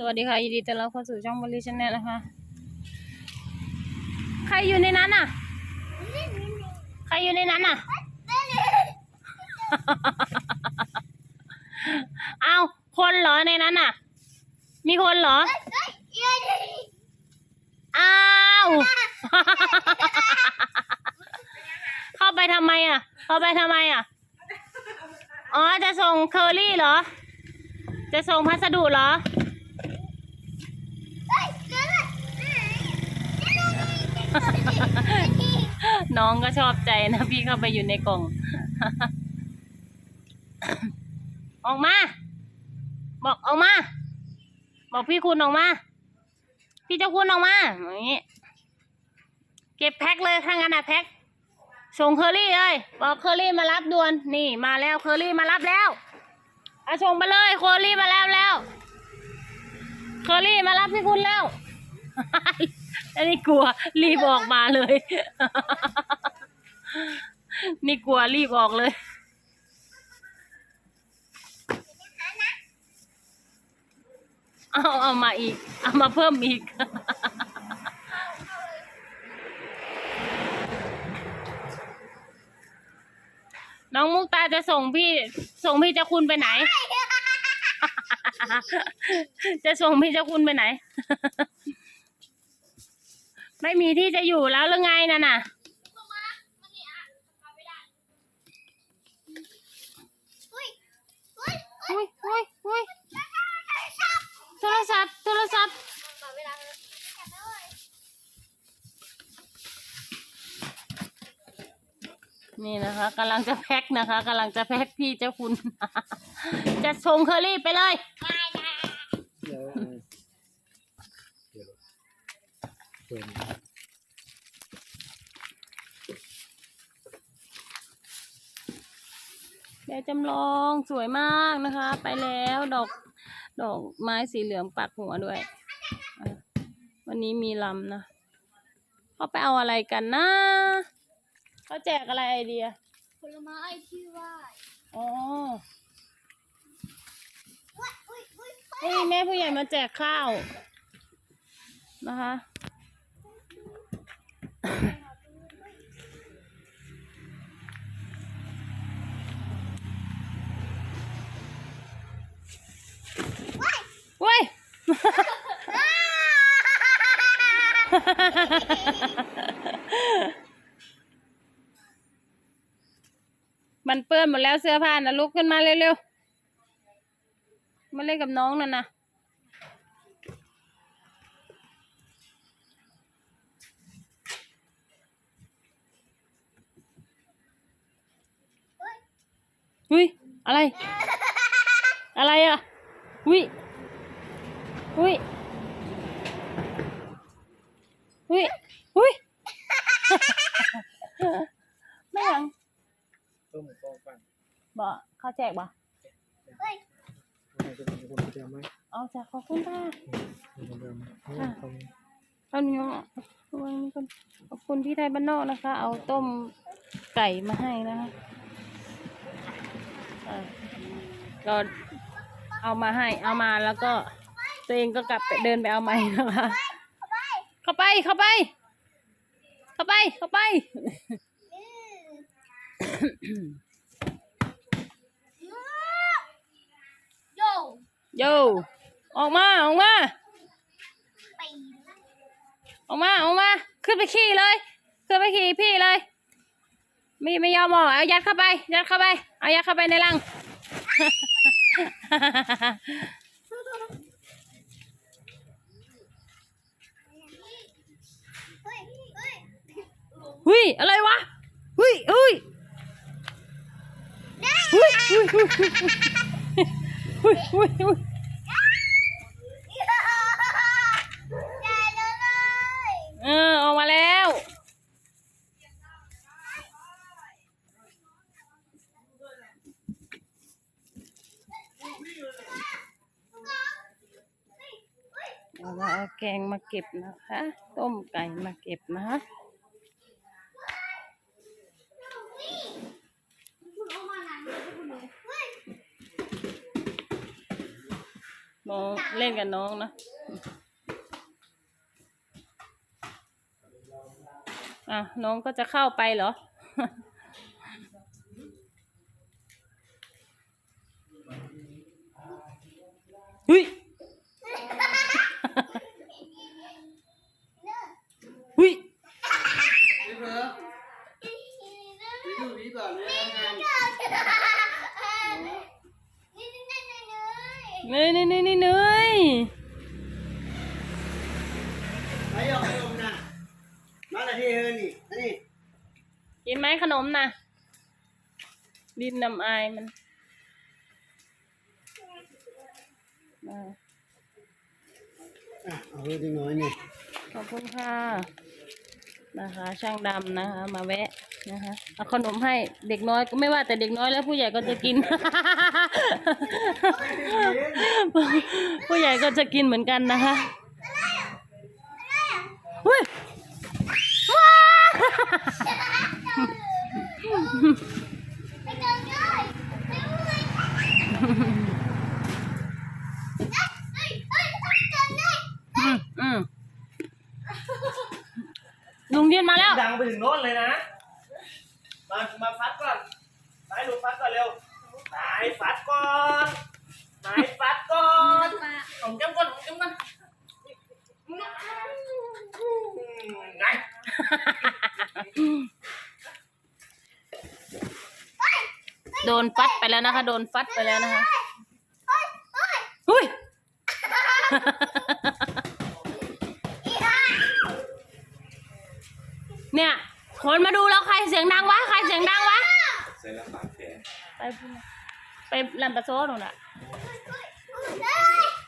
สวัสดีค่ะยินดีต้อนรับเข้าสู่ช่องบริชแนลนะคะ ใครอยู่ในนั้นอะ ใครอยู่ในนั้นอะ เอาคนเหรอในนั้นอะ มีคนเหรอ อ้าว เข้าไปทำไมอะ เข้าไปทำไมอะ อ๋อ จะส่งเคอรี่เหรอ จะส่งพัสดุเหรอ น้องก็ชอบใจนะพี่เข้าไปอยู่ในกล่อง ออกมา บอกออกมา บอกพี่คุณออกมา พี่เจ้าคุณออกมาอย่างนี้เก็บแพ็คเลยถ้างั้นนะแพ็คส่งเคอรี่เลยบอกเคอรี่มารับด่วนนี่มาแล้วเคอรี่มารับแล้วเอาส่งไปเลยเคอรี่มารับแล้วเคอรี่มารับพี่คุณแล้ว อันนี้กลัวรีบออกมาเลย นี่กลัวรีบออกเลย เอาเอามาอีก เอามาเพิ่มอีก น้องมุกตาจะส่งพี่ ส่งพี่เจ้าคุณไปไหน จะส่งพี่เจ้าคุณไปไหน ไม่มีที่จะอยู่แล้วหรือไงนั่นน่ะอุ้ยอุ้ยอุ้ยโทรศัพท์ โทรศัพท์นี่นะคะกำลังจะแพ็คนะคะกำลังจะแพ็คพี่เจ้าคุณ จะส่งเคอรี่ไปเลย เปิดแดดจำลองสวยมากนะคะ ไปแล้วดอกดอกไม้สีเหลืองปักหัวด้วยอะวันนี้มีลำนะเขาไปเอาอะไรกันนะเขาแจกอะไรไอเดียผลไม้ที่ไหว่าอ๋ออุ้ยอุ้ยอุ้ยนี่แม่ผู้ใหญ่มาแจกข้าวนะคะเว้ยมันเปื้อนหมดแล้วเสื้อผ้านะลุกขึ้นมาเร็วๆ มาเล่นกับน้องนั่นนะ อุ้ยอะไร อะไรอะอุ้ยอุ้ยอุ้ยอุ้ยไม่หยังต้มกองฟังบ่เขาแจกบ่เฮ้ยให้จะเป็นคนเดียวไหมเอาจากขอบคุณค่ะคนเดียวไหมนี่ตรงตอนนี้ระวังนี่ก่อนขอบคุณพี่ไทยบ้านนอกนะคะ เอาต้มไก่มาให้นะคะ อะก็เอามาให้เอามาแล้วก็ตัวเองก็กลับไปเดินไปเอาใหม่นะคะเข้าไปเข้าไป เข้าไปเข้าไป โยโยออกมาออกมาไปออกมาออกมา ขึ้นไปขี่เลย ขึ้นไปขี่พี่เลยไม่ไม่ยอมออกเอายัดเข้าไป ยัดเข้าไป เอายัดเข้าไปในรังเฮ้ยเฮ้ยหุยอะไรวะ หุยหุยหุยหุยหุยหุยหุยหุยใหญ่เลยเออออกมาแล้ว มาเอาแกงมาเก็บนะคะ ต้มไก่มาเก็บนะคะน้องเล่นกับน้องนะอะน้องก็จะเข้าไปเหรอเฮ้ย เฮ้ย พี่เบิร์ดพี่ดูพี่ก่อนเลยงาน เนยเนยเนยเนยเนยไปออกไปลงนะมาละที่เฮอนี่อันนี่กินไหมขนมนะดินน้ำอายมันอ่าอะเอาเฮอดีน้อยนี่ขอบคุณค่ะนะคะ ช่างดำนะคะ มาแวะ นะคะเอาขนมให้เด็กน้อยก็ไม่ว่าแต่เด็กน้อยแล้วผู้ใหญ่ก็จะกิน ผู้ใหญ่ก็จะกินเหมือนกันนะคะอุ้ยว้าอืมอืมลุงยืนมาแล้ว ดังไปถึงโน้นเลยนะ มามาฟัดก่อนนายดูฟัดก่อนเร็วนายฟัดก่อนนายฟัดก่อนผมจำก่อนผมจำก่อนนายโดนฟัดไปแล้วนะคะ โดนฟัดไปแล้วนะคะอุ้ยเนี่ย คนมาดูแล้วใครเสียงดังวะใครเสียงดังวะใส่ละปากแผลไปไปลำปะโซ่หนูน่ะ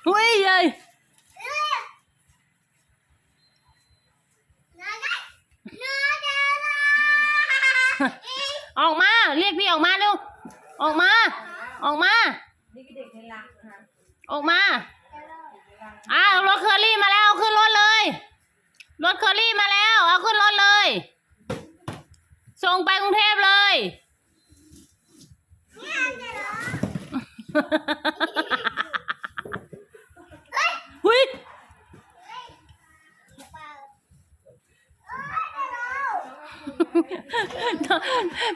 อุ้ยเย้ยออกมา เรียกพี่ออกมาเร็วออกมา ออกมาออกมาอ้าวรถเคอรี่มาแล้วเอาขึ้นรถเลย รถเคอรี่มาแล้ว เอาขึ้นรถเลย ส่งไปกรุงเทพเลยหุย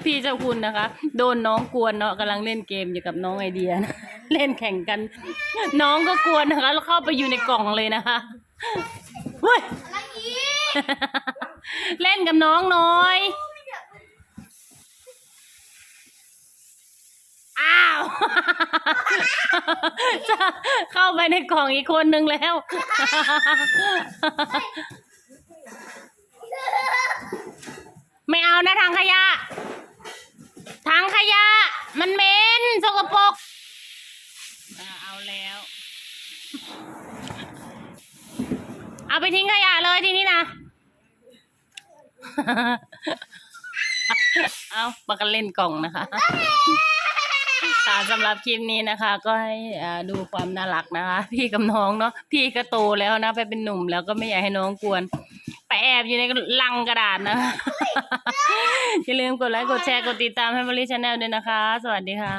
พี่เจ้าคุณนะคะ โดนน้องกวนเนาะกำลังเล่นเกมอยู่กับน้องไอเดียนะเล่นแข่งกัน น้องก็กวนนะคะ แล้วเข้าไปอยู่ในกล่องเลยนะคะเฮ้ยเล่นกับน้องหน่อย อ้าว จะ เข้าไปในกล่องอีกคนนึงแล้ว ไม่เอานะทางขยะทางขยะ มันเหม็นสกปรกเอาแล้ว เอาไปทิ้งขยะเลยทีนี้นะเอาปากกันเล่นกล่องนะคะ ค่ะสำหรับคลิปนี้นะคะ ก็ให้ดูความน่ารักนะคะ พี่กับน้องเนาะพี่ก็โตแล้วนะ ไปเป็นหนุ่มแล้วก็ไม่อยากให้น้องกวน ไปแอบอยู่ในลังกระดาษนะอย่าลืมกดไลค์กดแชร์กดติดตามให้บริชแนลด้วยนะคะ สวัสดีค่ะ